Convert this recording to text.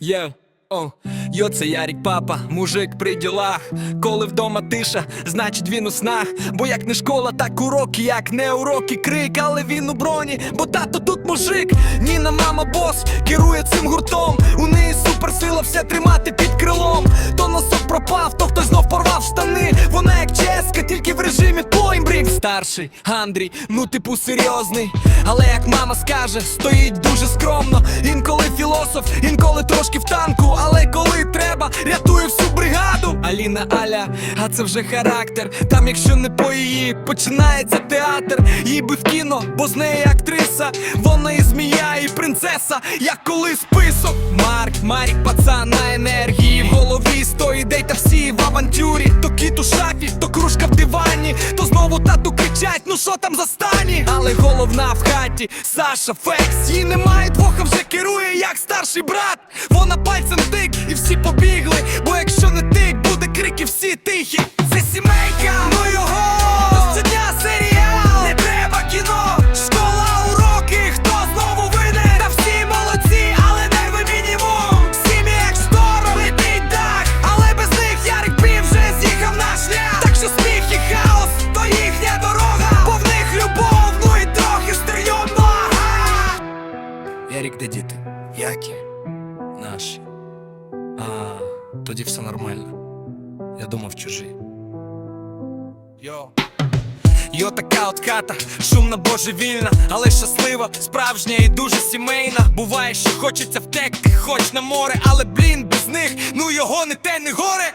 Є, о, йо, це Ярік папа, мужик при ділах. Коли вдома тиша, значить він у снах. Бо як не школа, так уроки, як не уроки, крик, але він у броні, бо тато тут мужик. Ніна, мама, бос, керує цим гуртом. У неї суперсила все тримати під крилом. То носок пропав, то хтось знов порвав штани. Вона як ческа, тільки в режимі Тоймбрік Старший Андрій, ну типу серйозний. Але як мама скаже, стоїть дуже скромно. Інколи філософ, інколи трошки в танку. Але коли треба, рятує всю бригаду. Аліна Аля, а це вже характер. Там, якщо не по її, починається театр. Їй би в кіно, бо з неї актриса. Вона і змія, і принцеса, як коли список. Марк, Марік, пацан на енергії. В голові сто ідей та всі в авантюрі. То кіт у шафі, то кружка в дивані, то знову тату кричать, ну що там за стані? Але головна в хаті, Саша Фекс. Їй немає двох, а вже керує як старший брат. Вона пальцем тик, і всі побігли. Ярик, де діти? Які? Наші. А, тоді все нормально. Я думав чужі. Йо. Йо, така от хата, шумна, божевільна, але щаслива, справжня і дуже сімейна. Буває, що хочеться втекти, хоч на море, але блін, без них, ну його не те, не горе.